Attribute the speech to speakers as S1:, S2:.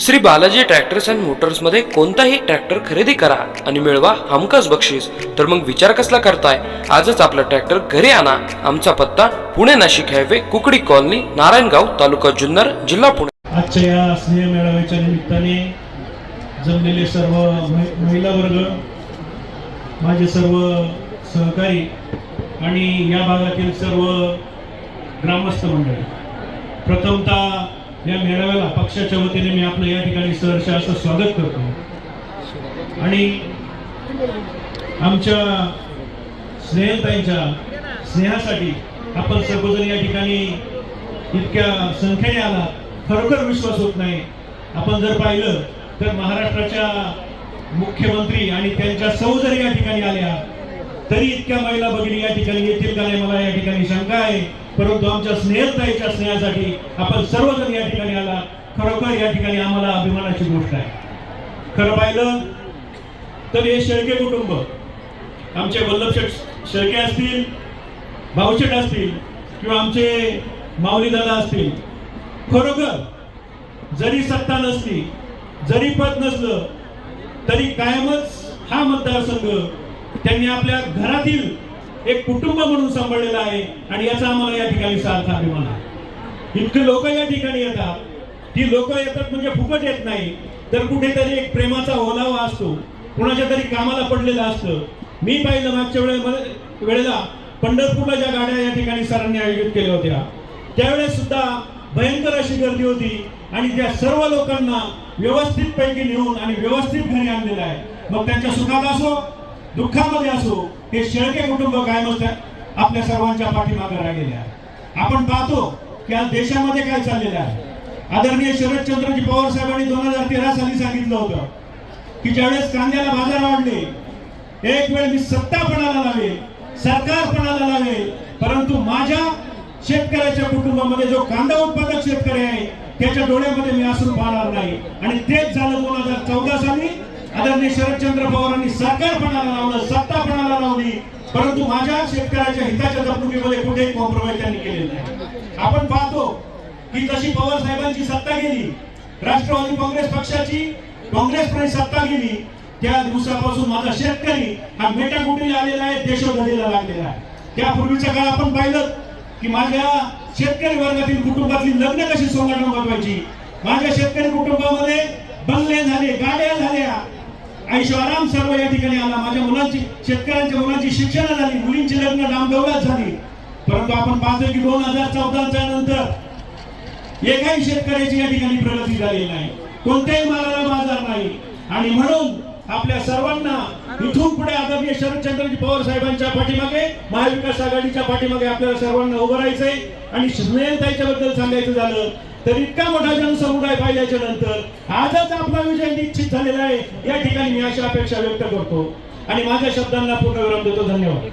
S1: Shri Balaji tractors and मोटर्समध्ये कोणताही tractor खरेदी करा आणि मिळवा हमखास बक्षीस. तर मग विचार कसला करताय? आजच आपला ट्रॅक्टर घरी आणा. आमचा पत्ता पुणे नाशिक हायवे कुकडी कॉलनी नारायणगाव तालुका जुन्नर जिल्हा पुणे.
S2: आजच्या या स्नेह मेळाव्याच्या निमित्ताने जमलेले सर्व महिला वर्ग माझे सर्व सहकारी आणि या भागातील सर्व ग्रामस्थ मंडळी प्रथमतः या मेळाव्याला पक्षाच्या वतीने मी आपलं या ठिकाणी सहर्ष असं स्वागत करतो. आणि आमच्या स्नेहताईंच्या स्नेहासाठी आपण सर्वजण या ठिकाणी इतक्या संख्येने आला. खरोखर विश्वास होत नाही. आपण जर पाहिलं तर महाराष्ट्राच्या मुख्यमंत्री आणि त्यांच्या सौ जर या ठिकाणी आल्या तरी इतक्या महिला भगिनी या ठिकाणी येतील का नाही मला या ठिकाणी शंका आहे. परंतु आमच्या स्नेहताईच्या स्नेहासाठी आपण सर्वजण या ठिकाणी आला. खरोखर या ठिकाणी आम्हाला अभिमानाची गोष्ट आहे. खरं पाहिलं तर हे शेळके कुटुंब आमचे वल्लभ शेळके असतील भाऊशेठ असतील किंवा आमचे माऊली दादा असतील खरोखर जरी सत्ता नसली जरी पद नसलं तरी कायमच हा मतदारसंघ त्यांनी आपल्या घरातील एक कुटुंब म्हणून सांभाळलेला आहे आणि याचा आम्हाला या ठिकाणी सार्थ अभिमान आहे. इतके लोक या ठिकाणी येतात. ती लोक येतात म्हणजे फुकट येत नाही. तर कुठेतरी एक प्रेमाचा ओलावा असतो. कुणाच्या तरी कामाला पडलेला असतं. मी पाहिलं मागच्या वेळेमध्ये वेळेला पंढरपूरला ज्या गाड्या या ठिकाणी सरांनी आयोजित केल्या होत्या. त्यावेळेस सुद्धा भयंकर अशी गर्दी होती आणि त्या सर्व लोकांना व्यवस्थित पैकी नेऊन आणि व्यवस्थित घरी आणलेलं आहे. मग त्यांच्या सुखात असो दुःखामध्ये असो हे शेळके कुटुंब कायमच त्या- आपल्या सर्वांच्या पाठीमागे राहिलेले आहे. आपण पाहतो की आज देशामध्ये काय चाललेलं आहे. आदरणीय शरदचंद्रजी पवार साहेबांनी दोन हजार तेरा साली सांगितलं होतं की ज्यावेळेस कांद्याला बाजार वाढले एक वेळ मी सत्तापणाला लावेल सरकारपणाला लावेल परंतु माझ्या शेतकऱ्याच्या कुटुंबामध्ये जो कांदा उत्पादक शेतकरी आहे त्याच्या डोळ्यामध्ये मी असून पाहणार नाही. आणि तेच झालं दोन हजार चौदा साली आदरणीय शरदचंद्र पवारांनी सरकारपणाला लावलं सत्तापणाला लावली. परंतु माझ्या शेतकऱ्याच्या हिताच्या जपणुकीमध्ये कुठेही कॉम्प्रोमाइज त्यांनी केलेलं नाही. आपण पाहतो की जशी पवार साहेबांची सत्ता गेली राष्ट्रवादी काँग्रेस पक्षाची काँग्रेसकडे सत्ता गेली त्या दिवसापासून माझा शेतकरी हा मेटाकुटीला आलेला आहे देशोधडीला लागलेला आहे. त्यापूर्वीचा काळ आपण पाहिलं की माझ्या शेतकरी वर्गातील कुटुंबातली लग्न कशी सोंगाडून बनवायची माझ्या शेतकरी कुटुंबामध्ये बंगले झाले गाड्या झाल्या ऐश्वराम सर्व या ठिकाणी आला. माझ्या मुलांची शेतकऱ्यांच्या मुलांची शिक्षण झाली. मुलींची लग्न डामडौलात झाली. परंतु आपण पाहतो की दोन हजार चौदाच्या नंतर एकाही शेतकऱ्याची या ठिकाणी प्रगती झालेली नाही. कोणत्याही मालाला बाजार नाही. आणि म्हणून आपल्या सर्वांना इथून पुढे आदरणीय शरदचंद्रजी पवार साहेबांच्या पाठीमागे महाविकास आघाडीच्या पाठीमागे आपल्याला सर्वांना उभं राहायचंय. आणि स्नेहताईच्या बद्दल सांगायचं झालं तर इतका मोठा जनसमुदाय पाहिल्याच्या नंतर आजच आपला विजय निश्चित झालेला आहे. या ठिकाणी मी अशा अपेक्षा व्यक्त करतो. आणि माझ्या शब्दांना पूर्ण विराम देतो. धन्यवाद.